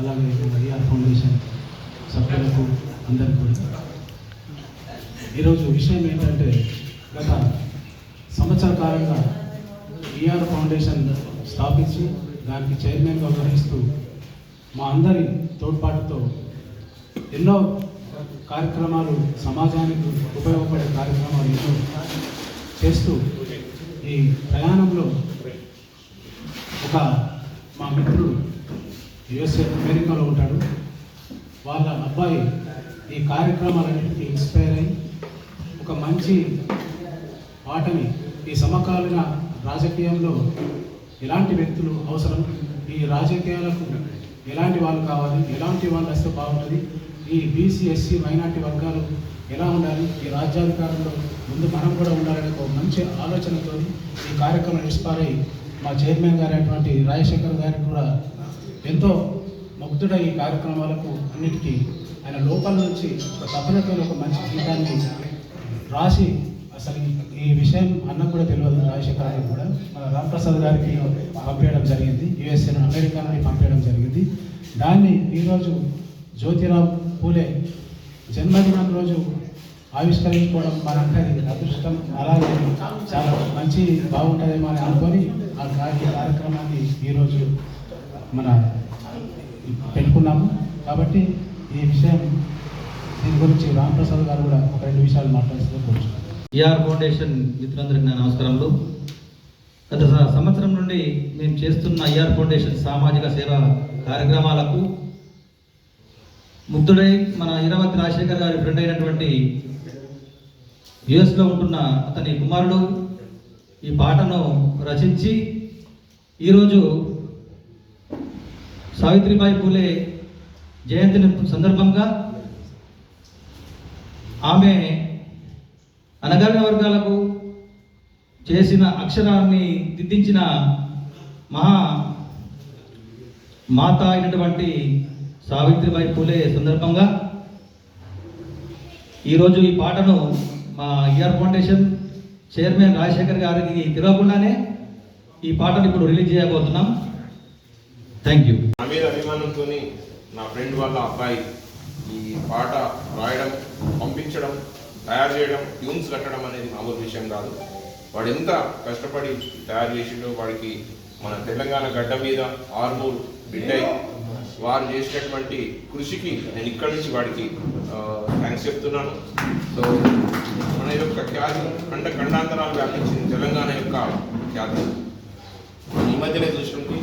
అలాగే IR foundation సభ్యులకు అందరికీ కూడా. ఈరోజు విషయం ఏంటంటే గత సంవత్సర కాలంగా ఈఆర్ ఫౌండేషన్ స్థాపించి దానికి చైర్మన్గా వ్యవహరిస్తూ మా అందరి తోడ్పాటుతో ఎన్నో కార్యక్రమాలు సమాజానికి ఉపయోగపడే కార్యక్రమాలు ఎన్నో చేస్తూ ఈ ప్రయాణంలో ఒక మా మిత్రుడు యుఎస్ఏ అమెరికాలో ఉంటాడు. వాళ్ళ అబ్బాయి ఈ కార్యక్రమాలన్నింటికి ఇన్స్పైర్ అయ్యి ఒక మంచి పాటని ఈ సమకాలీన రాజకీయంలో ఎలాంటి వ్యక్తులు అవసరం? ఈ రాజకీయాలకు ఎలాంటి వాళ్ళు కావాలి? ఎలాంటి వాళ్ళు వస్తే బాగుంటుంది? ఈ బీసీ ఎస్సీ మైనార్టీ వర్గాలు ఎలా ఉండాలి? ఈ రాజ్యాధికారంలో ముందు మనం కూడా ఉండాలనే ఒక మంచి ఆలోచనతో ఈ కార్యక్రమం ఇన్స్పైర్ అయ్యి మా చైర్మన్ గారైనటువంటి రాజశేఖర్ గారికి కూడా ఎంతో ముగ్ధుడై ఈ కార్యక్రమాలకు అన్నిటికీ ఆయన లోపల నుంచి ఒక తపనతో ఒక మంచి గీతాన్ని రాసి అసలు ఈ- విషయం అన్నం కూడా తెలియదు రాజశేఖర్ గారికి కూడా. మన రాంప్రసాద్ గారికి పంపించడం జరిగింది. యుఎస్ఏ అమెరికా నుండి పంపించడం జరిగింది. దాన్ని ఈరోజు జ్యోతిరావు పూలే జన్మదినం రోజు ఆవిష్కరించుకోవడం మనందరి అదృష్టం. అలాగే చాలా మంచి బాగుంటుందేమో అని అనుకొని ఆ కార్యక్రమాన్ని ఈరోజు మన పెట్టుకున్నాము. కాబట్టి ఈ విషయం దీని గురించి రామప్రసాద్ గారు కూడా ఒక రెండు విషయాలు మాట్లాడుతూ ఈఆర్ ఫౌండేషన్ మిత్రులందరికీ నా నమస్కారములు. గత సంవత్సరం నుండి మేము చేస్తున్న ఈఆర్ ఫౌండేషన్ సామాజిక సేవా కార్యక్రమాలకు ముగ్ధుడై మన ఇరవతి రాజశేఖర్ గారి ఫ్రెండ్ అయినటువంటి యుఎస్లో ఉంటున్న అతని కుమారుడు ఈ పాటను రచించి ఈరోజు సావిత్రిబాయి పూలే జయంతిని సందర్భంగా ఆమె అనగారిన వర్గాలకు చేసిన అక్షరాన్ని దిద్దించిన మహా మాత అయినటువంటి సావిత్రిబాయి పూలే సందర్భంగా ఈరోజు ఈ పాటను మా ఈఆర్ ఫౌండేషన్ చైర్మన్ రాజశేఖర్ గారికి తెలియకుండానే ఈ పాటను ఇప్పుడు రిలీజ్ చేయబోతున్నాం. థ్యాంక్ యూ నా మీద అభిమానంతో నా ఫ్రెండ్ వాళ్ళ అబ్బాయి ఈ పాట రాయడం పంపించడం తయారు చేయడం ట్యూన్స్ కట్టడం అనేది మామూలు విషయం కాదు. వాడు ఎంత కష్టపడి తయారు చేసిండో వాడికి మన తెలంగాణ గడ్డ మీద ఆర్మూర్ బిడ్డై వారు చేసినటువంటి కృషికి నేను ఇక్కడి నుంచి వాడికి థ్యాంక్స్ చెప్తున్నాను. సో మన యొక్క ఖ్యాతి ఖండ ఖండాంతరాలు వ్యాపించింది తెలంగాణ యొక్క ఖ్యాతి. ఈ మధ్యనే చూసినట్టు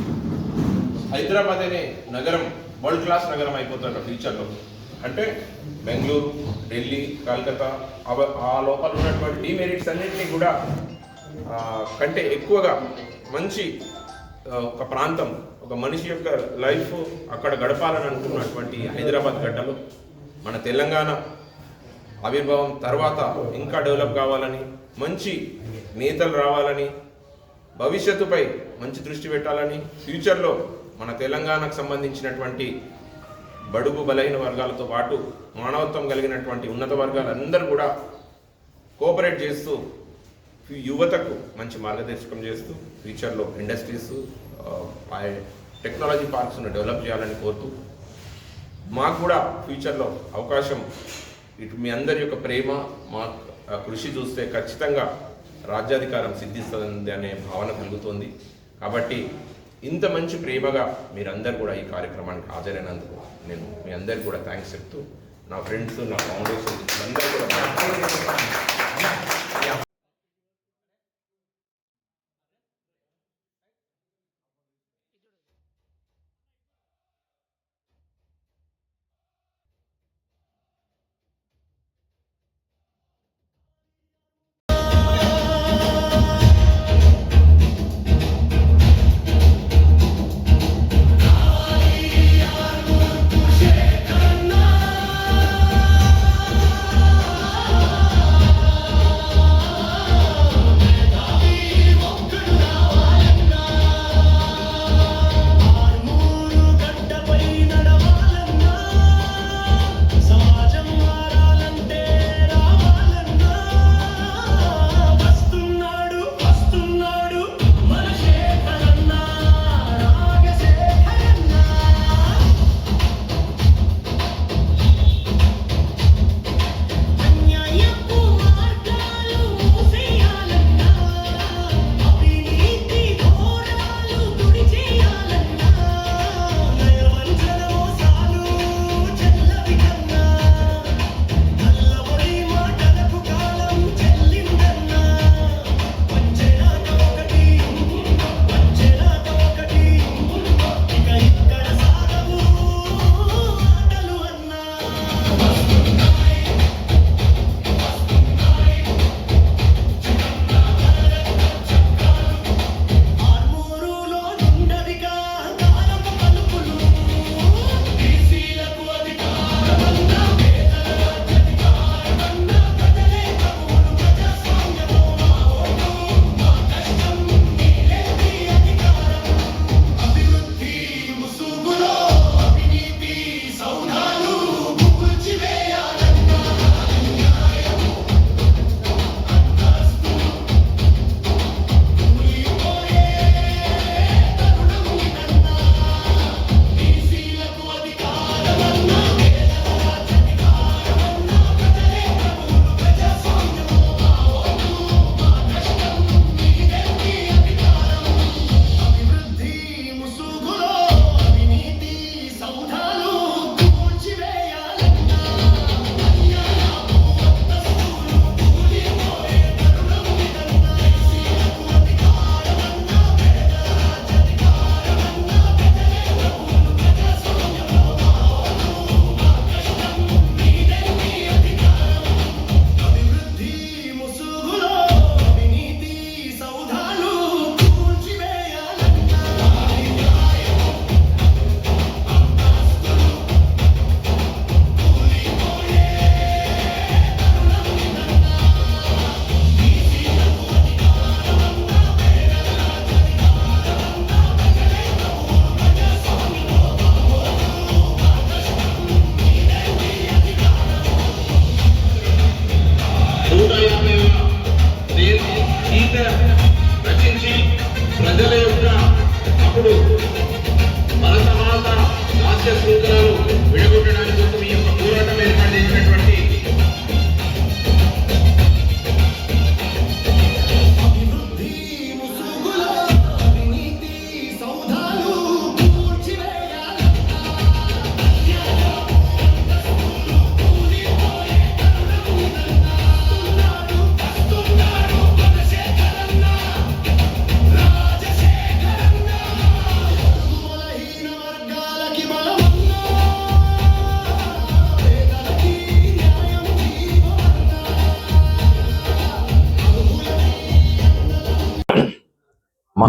హైదరాబాద్ అనే నగరం వరల్డ్ క్లాస్ నగరం అయిపోతుంట ఫ్యూచర్లో. అంటే బెంగళూరు ఢిల్లీ కలకత్తా అవ- ఆ లోపల ఉన్నటువంటి డిమెరిట్స్ అన్నింటినీ కూడా కంటే ఎక్కువగా మంచి ఒక ప్రాంతం ఒక మనిషి యొక్క లైఫ్ అక్కడ గడపాలని అనుకున్నటువంటి హైదరాబాద్ గడ్డలో మన తెలంగాణ ఆవిర్భావం తర్వాత ఇంకా డెవలప్ కావాలని మంచి నేతలు రావాలని భవిష్యత్తుపై మంచి దృష్టి పెట్టాలని ఫ్యూచర్లో మన తెలంగాణకు సంబంధించినటువంటి బడుగు బలహీన వర్గాలతో పాటు మానవత్వం కలిగినటువంటి ఉన్నత వర్గాలందరూ కూడా కోఆపరేట్ చేస్తూ యువతకు మంచి మార్గదర్శకం చేస్తూ ఫ్యూచర్లో ఇండస్ట్రీస్ టెక్నాలజీ పార్క్స్ను డెవలప్ చేయాలని కోరుతూ మాకు కూడా ఫ్యూచర్లో అవకాశం. ఇటు మీ అందరి యొక్క ప్రేమ మా కృషి చూస్తే ఖచ్చితంగా రాజ్యాధికారం సిద్ధిస్తుంది అనే భావన కలుగుతుంది. కాబట్టి ఇంత మంచి ప్రేమగా మీరందరూ కూడా ఈ కార్యక్రమానికి హాజరైనందుకు నేను మీ అందరికి కూడా థ్యాంక్స్ చెప్తూ నా ఫ్రెండ్స్ నా ఫౌండేషన్ అందరూ కూడా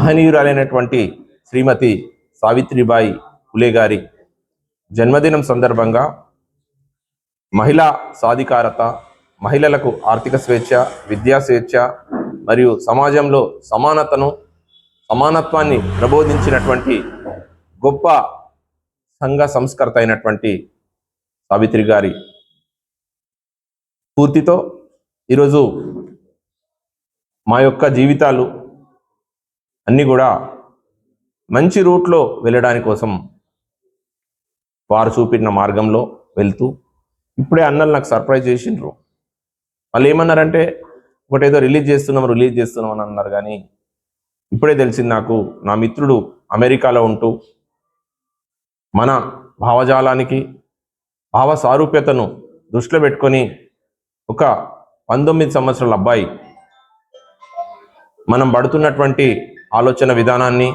మహనీయురాలైనటువంటి శ్రీమతి సావిత్రిబాయి ఫులే గారి జన్మదినం సందర్భంగా మహిళా సాధికారత మహిళలకు ఆర్థిక స్వేచ్ఛ విద్యా స్వేచ్ఛ మరియు సమాజంలో సమానతను సమానత్వాన్ని ప్రబోధించినటువంటి గొప్ప సంఘ సంస్కర్త అయినటువంటి సావిత్రి గారి స్ఫూర్తితో ఈరోజు మా యొక్క జీవితాలు అన్నీ కూడా మంచి రూట్లో వెళ్ళడానికి కోసం వారు చూపిన మార్గంలో వెళ్తూ ఇప్పుడే అన్నలు నాకు సర్ప్రైజ్ చేసిండ్రు. వాళ్ళు ఏమన్నారంటే ఒకటేదో రిలీజ్ చేస్తున్నాం రిలీజ్ చేస్తున్నాం అని అన్నారు కానీ ఇప్పుడే తెలిసింది నాకు నా మిత్రుడు అమెరికాలో ఉంటూ మన భావజాలానికి భావ సారూప్యతను దృష్టిలో పెట్టుకొని ఒక పంతొమ్మిది సంవత్సరాల అబ్బాయి మనం పడుతున్నటువంటి ఆలోచన విధానాన్ని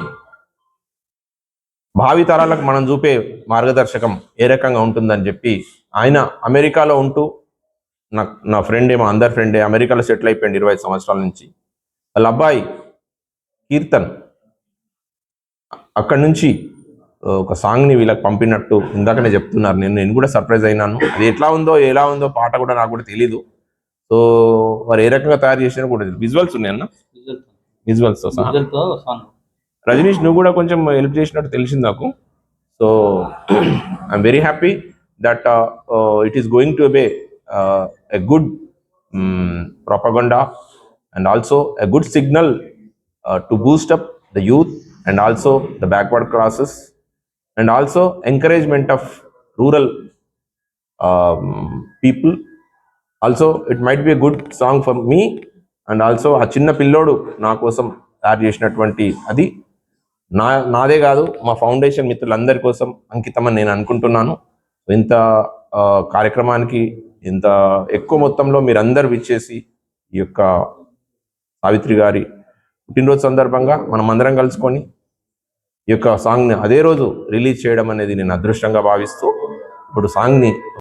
భావితరాలకు మనం చూపే మార్గదర్శకం ఏ రకంగా ఉంటుందని చెప్పి ఆయన అమెరికాలో ఉంటూ నా నా ఫ్రెండ్ ఏమో అందరి ఫ్రెండే అమెరికాలో సెటిల్ అయిపోయింది ఇరవై సంవత్సరాల నుంచి. వాళ్ళ అబ్బాయి కీర్తన్. అక్కడి నుంచి ఒక సాంగ్ని వీళ్ళకి పంపినట్టు ఇందాకనే చెప్తున్నారు. నేను నేను కూడా సర్ప్రైజ్ అయినాను. అది ఎట్లా ఉందో ఎలా ఉందో పాట కూడా నాకు కూడా తెలీదు. సో వారు ఏ రకంగా తయారు చేసినా కూడా విజువల్స్ ఉన్నాయన్న? విజువల్స్ సహా సాంగ్ రజనీష్ నువ్వు కూడా కొంచెం హెల్ప్ చేసినట్టు తెలిసింది నాకు so I'm very happy that it is going to be a good propaganda and also a good signal to boost up the youth and also the backward classes and also encouragement of rural people also it might be a good song for me and also ఆ చిన్న పిల్లోడు నా కోసం తయారు చేసినటువంటి అది నా నాదే కాదు మా ఫౌండేషన్ మిత్రులందరి కోసం అంకితమని నేను అనుకుంటున్నాను. ఇంత కార్యక్రమానికి ఇంత ఎక్కువ మొత్తంలో మీరందరూ విచ్చేసి ఈ యొక్క సావిత్రి గారి పుట్టినరోజు సందర్భంగా మనం అందరం కలుసుకొని ఈ యొక్క సాంగ్ని అదే రోజు రిలీజ్ చేయడం అనేది నేను అదృష్టంగా భావిస్తూ ఇప్పుడు సాంగ్ని